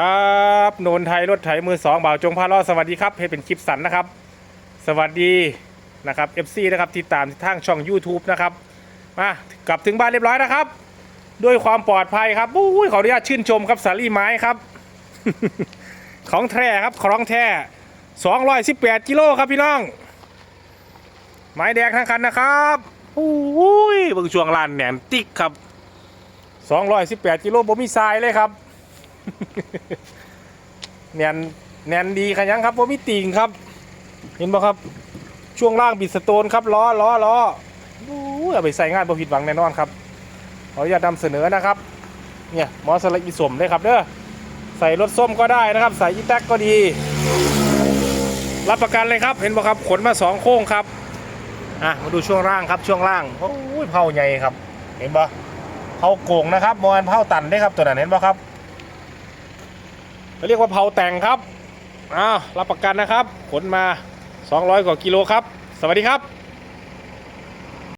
ครับโนนไทยรถไถมือสองบ่าวจงพาล้อสวัสดีครับให้เป็นคลิปสันนะครับ สวัสดีนะครับ FC นะครับที่ตามทางช่อง YouTube นะครับมากลับถึงบ้านเรียบร้อยนะครับ ด้วยความปลอดภัยครับอุ้ยขออนุญาตชื่นชมครับสาลี่ไม้ครับ ของแท้ครับของแท้218กิโลครับพี่น้อง ไม้แดงทั้งคันนะครับอุ้ยเบิ่งช่วงลานแหนมติ๊กครับ218กิโลบ่มีทรายเลยครับ แนนแนนดีขยังครับบ่มีติ่งครับ เห็นบ่ครับ ช่วงล่างบิดสโตนครับล้อล้อล้ออู้ยเอาไปใส่งานบ่ผิดหวังแน่นอนครับขออนุญาตนำเสนอนะครับ เนี่ยมอสละอีสมเลยครับเด้อใส่รถส้มก็ได้นะครับ ใส่อีแท็กก็ดี รับประกันเลยครับ เห็นบ่ครับขนมาสองโค้งครับอะมาดูช่วงล่างครับช่วงล่างโอ้ยเผาใหญ่ครับ เห็นบ่เผาโก่งนะครับมอนเผาตันได้ครับตัวนั้นเห็นบ่ครับ เขาเรียกว่าเผาแต่งครับอ้าวรับประกันนะครับ ขนมา 200 กว่ากิโลครับ สวัสดีครับ